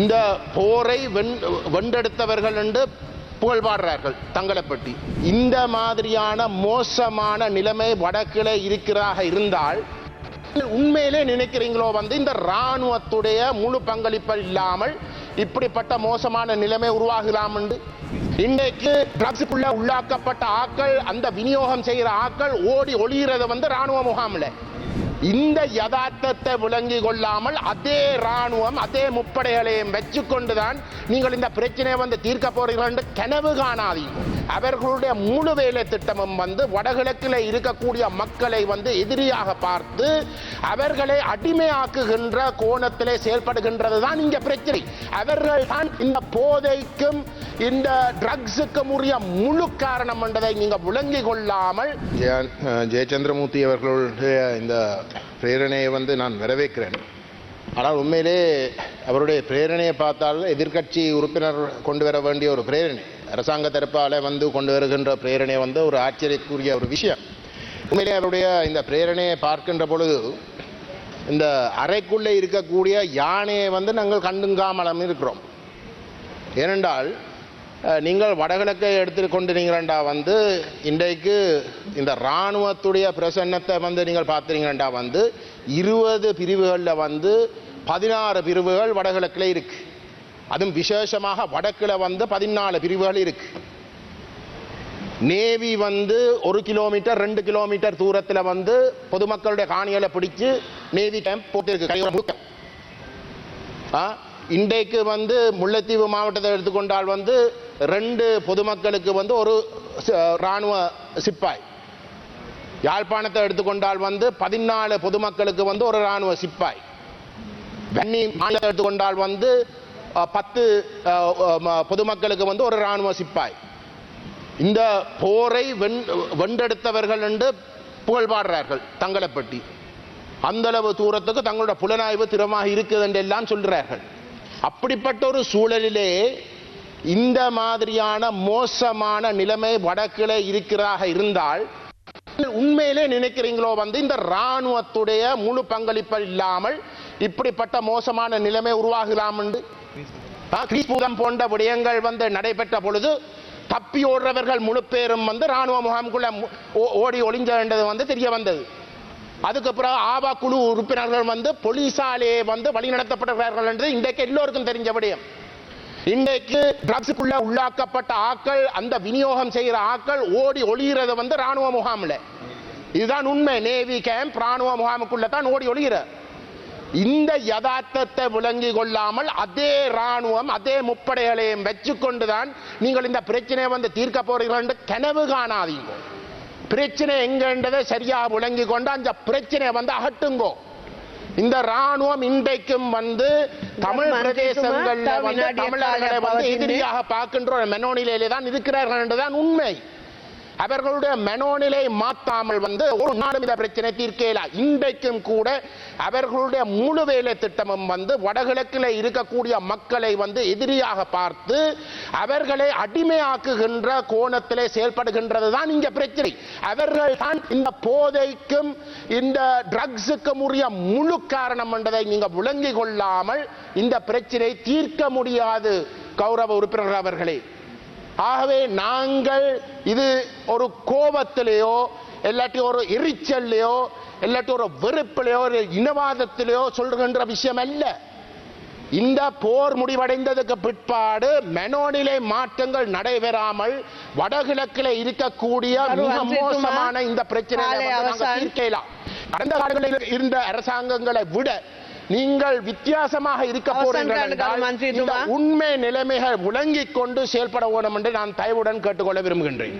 இந்த போரை வெண் வென்றெடுத்தவர்கள் என்று புகழ்பாடுறார்கள் தங்களை பற்றி இந்த மாதிரியான மோசமான நிலைமை வடக்கிலே இருக்கிறாக இருந்தால் உண்மையிலே நினைக்கிறீங்களோ வந்து இந்த ராணுவத்துடைய முழு பங்களிப்பு இல்லாமல் இப்படிப்பட்ட மோசமான நிலைமை உருவாகலாம் என்று. இன்றைக்கு ட்ரக்ஸுக்குள்ள உள்ளாக்கப்பட்ட ஆக்கள் அந்த விநியோகம் செய்கிற ஆக்கள் ஓடி ஒளிகிறது வந்து இராணுவ முகாமில். இந்த யதார்த்தத்தை விளங்கி கொள்ளாமல் அதே ராணுவம் அதே முப்படைகளையும் வச்சுக்கொண்டுதான் நீங்கள் இந்த பிரச்சனையை வந்து தீர்க்க போறீர்கள் என்று கனவு காணாதீங்க அவர்களுடைய முழு வேலை திட்டமும் வந்து வடகிழக்கில் இருக்கக்கூடிய மக்களை வந்து எதிரியாக பார்த்து அவர்களை அடிமையாக்குகின்ற கோணத்திலே செயல்படுகின்றது தான் இங்க பிரச்சனை. அவர்கள் தான் இந்த போதைக்கும் இந்த ட்ரக்ஸுக்கும் உரிய முழு காரணம் என்றதை நீங்க விளங்கி கொள்ளாமல் ஜெயச்சந்திரமூர்த்தி அவர்களுடைய இந்த பிரேரணையை வந்து நான் வரவேற்கிறேன். ஆனால் உண்மையிலே அவருடைய பிரேரணையை பார்த்தால் எதிர்க்கட்சி உறுப்பினர் கொண்டு வர வேண்டிய ஒரு பிரேரணை. அரசாங்க தரப்பால் வந்து கொண்டு வருகின்ற பிரேரணை வந்து ஒரு ஆச்சரியக்குரிய ஒரு விஷயம். உண்மையிலே அவருடைய இந்த பிரேரணையை பார்க்கின்ற பொழுது இந்த அறைக்குள்ளே இருக்கக்கூடிய யானையை வந்து நாங்கள் கண்டுங்காமலும் இருக்கிறோம். ஏனென்றால் நீங்கள் வடகிழக்கை எடுத்து கொண்டிருக்கிறண்டா வந்து இன்றைக்கு இந்த இராணுவத்துடைய பிரசன்னத்தை வந்து நீங்கள் பார்த்துறீங்கடா வந்து இருபது பிரிவுகளில் வந்து பதினாறு பிரிவுகள் வடகிழக்கில் இருக்கு. அதுவும் விசேஷமாக வடக்கில் வந்து பதினாலு பிரிவுகள் இருக்கு. நேவி வந்து ஒரு கிலோமீட்டர் ரெண்டு கிலோமீட்டர் தூரத்தில் வந்து பொதுமக்களுடைய காணிகளை பிடிச்சு நேவி கேம்ப் போட்டிருக்கு. ஆ, இன்றைக்கு வந்து முல்லைத்தீவு மாவட்டத்தை எடுத்துக்கொண்டால் வந்து ரெண்டு பொதுமக்களுக்கு வந்து ஒரு இராணுவ ராணுவ சிப்பாய். யாழ்ப்பாணத்தை எடுத்துக்கொண்டால் வந்து பதினாலு பொதுமக்களுக்கு வந்து ஒரு ராணுவ சிப்பாய். வன்னி மாநிலத்தை எடுத்துக்கொண்டால் வந்து பத்து பொதுமக்களுக்கு வந்து ஒரு ராணுவ சிப்பாய். இந்த போரை வெண் வென்றெடுத்தவர்கள் என்று புகழ்பாடுறார்கள் தங்களை பற்றி தூரத்துக்கு தங்களோட புலனாய்வு திறமாக இருக்குது என்று எல்லாம் சொல்கிறார்கள் அப்படிப்பட்ட ஒரு சூழலிலே இந்த மாதிரியான மோசமான நிலைமை வடக்கிலே இருக்கிறாக இருந்தால் உண்மையிலே நினைக்கிறீங்களோ வந்து இந்த ராணுவத்துடைய முழு பங்களிப்பு இல்லாமல் இப்படிப்பட்ட மோசமான நிலைமை உருவாகலாம் என்று? போன்ற விடயங்கள் வந்து நடைபெற்ற பொழுது தப்பி ஓடுறவர்கள் முழு பேரும் வந்து ராணுவ முகாமுக்குள்ள ஓடி ஓ- ஓடி வந்து தெரிய வந்தது. அதுக்கப்புறம் ஆபா குழு உறுப்பினர்கள் வந்து போலீசாலே வந்து வழிநடத்தப்படுகிறார்கள் என்று இன்றைக்கு எல்லோருக்கும் தெரிஞ்ச விடயம். இன்றைக்கு ட்ரக்ஸுக்குள்ள உள்ளாக்கப்பட்ட ஆக்கள் அந்த விநியோகம் செய்கிற ஆக்கள் ஓடி ஒளிகிறது வந்து ராணுவ முகாமில். இதுதான் உண்மை. நேவி கேம்ப் ராணுவ முகாமுக்குள்ள தான் ஓடி ஒளிகிற இந்த யதார்த்தத்தை விளங்கி கொள்ளாமல் அதே ராணுவம் அதே முப்படைகளையும் வச்சுக்கொண்டுதான் நீங்கள் இந்த பிரச்சனையை வந்து தீர்க்க போறீர்கள் என்று கனவு காணாதீங்க. பிரச்சனை எங்கன்றதை சரியா விளங்கி கொண்டு அந்த பிரச்சனையை வந்து அகட்டுங்கோ. இந்த ராணுவம் இன்றைக்கும் வந்து தமிழ் பிரதேசங்கள்ல வந்து தமிழர்களை வந்து. எதிரியாக பார்க்கின்ற ஒரு மெனோநிலையிலே தான் இருக்கிறார்கள் என்றுதான் உண்மை. அவர்களுடைய மெனோநிலை மாத்தாமல் வந்து ஒரு நாடும் இந்த பிரச்சனை தீர்க்கல. இன்றைக்கும் கூட அவர்களுடைய முழு வேலை திட்டமும் வந்து வடகிழக்கில் இருக்கக்கூடிய மக்களை வந்து எதிரியாக பார்த்து அவர்களை அடிமையாக்குகின்ற கோணத்திலே செயல்படுகின்றது தான் இங்க பிரச்சனை. அவர்கள் தான் இந்த போதைக்கும் இந்த ட்ரக்ஸுக்கும் உரிய முழு காரணம் என்றதை நீங்க விளங்கி கொள்ளாமல் இந்த பிரச்சனை தீர்க்க முடியாது கௌரவ உறுப்பினர் அவர்களே. ஆகவே நாங்கள் இது ஒரு கோபத்திலேயோ இல்லாட்டி ஒரு எரிச்சல்லையோ இல்லாட்டி ஒரு வெறுப்பிலையோ ஒரு இனவாதத்திலேயோ சொல்கின்ற விஷயம் அல்ல இந்த போர் முடிவடைந்ததுக்கு பிற்பாடு மெனோனிலை மாற்றங்கள் நடைபெறாமல் வடகிழக்கில் இருக்கக்கூடிய மிக மோசமான இந்த வந்து நாங்கள். தீர்க்கலாம் கடந்த காலங்களில் இருந்த அரசாங்கங்களை விட நீங்கள் வித்தியாசமாக இருக்க போறீர்கள். உண்மை நிலைமைகள் விளங்கிக் கொண்டு செயல்பட வேண்டும் என்று நான் தயவுடன் கேட்டுக்கொள்ள விரும்புகின்றேன்